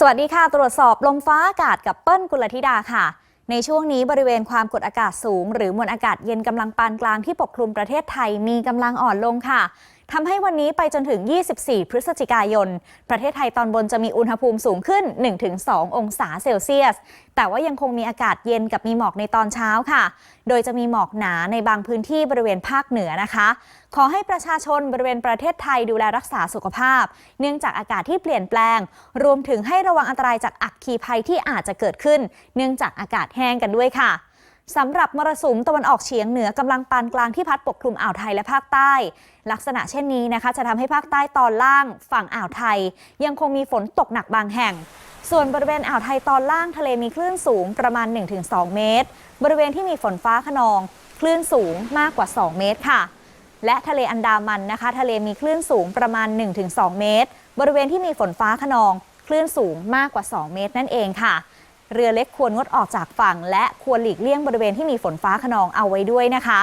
สวัสดีค่ะ ตรวจสอบลมฟ้าอากาศกับเปิ้ลกุลธิดาค่ะ ในช่วงนี้บริเวณความกดอากาศสูง หรือมวลอากาศเย็นกำลังปานกลางที่ปกคลุมประเทศไทยมีกำลังอ่อนลงค่ะ ทำให้วันนี้ไปจนถึง 24 พฤศจิกายน ประเทศไทยตอนบนจะมีอุณหภูมิสูงขึ้น 1-2 องศาเซลเซียส แต่ว่ายังคงมีอากาศเย็นกับมีหมอกในตอนเช้าค่ะ โดยจะมีหมอกหนาในบางพื้นที่บริเวณภาคเหนือนะคะ ขอให้ประชาชนบริเวณประเทศไทยดูแลรักษาสุขภาพ เนื่องจากอากาศที่เปลี่ยนแปลง รวมถึงให้ระวังอันตรายจากอัคคีภัยที่อาจจะเกิดขึ้น เนื่องจากอากาศแห้งกันด้วยค่ะ สำหรับมรสุมตะวันออกเฉียงเหนือกำลังปานกลางที่พัดปกคลุมอ่าวไทยและภาคใต้ ลักษณะเช่นนี้นะคะ จะทำให้ภาคใต้ตอนล่าง ฝั่งอ่าวไทย ยังคงมีฝนตกหนักบางแห่ง ส่วนบริเวณอ่าวไทยตอนล่างทะเลมีคลื่นสูงประมาณ 1-2 เมตร บริเวณที่มีฝนฟ้าขนอง คลื่นสูงมากกว่า 2 เมตรค่ะ และทะเลอันดามันนะคะ ทะเลมีคลื่นสูงประมาณ 1-2 เมตร บริเวณที่มีฝนฟ้าขนอง คลื่นสูงมากกว่า 2 เมตรนั่นเองค่ะ เรือเล็กควรงดออกจากฝั่ง และควรหลีกเลี่ยงบริเวณที่มีฝนฟ้าขนองเอาไว้ด้วยนะคะ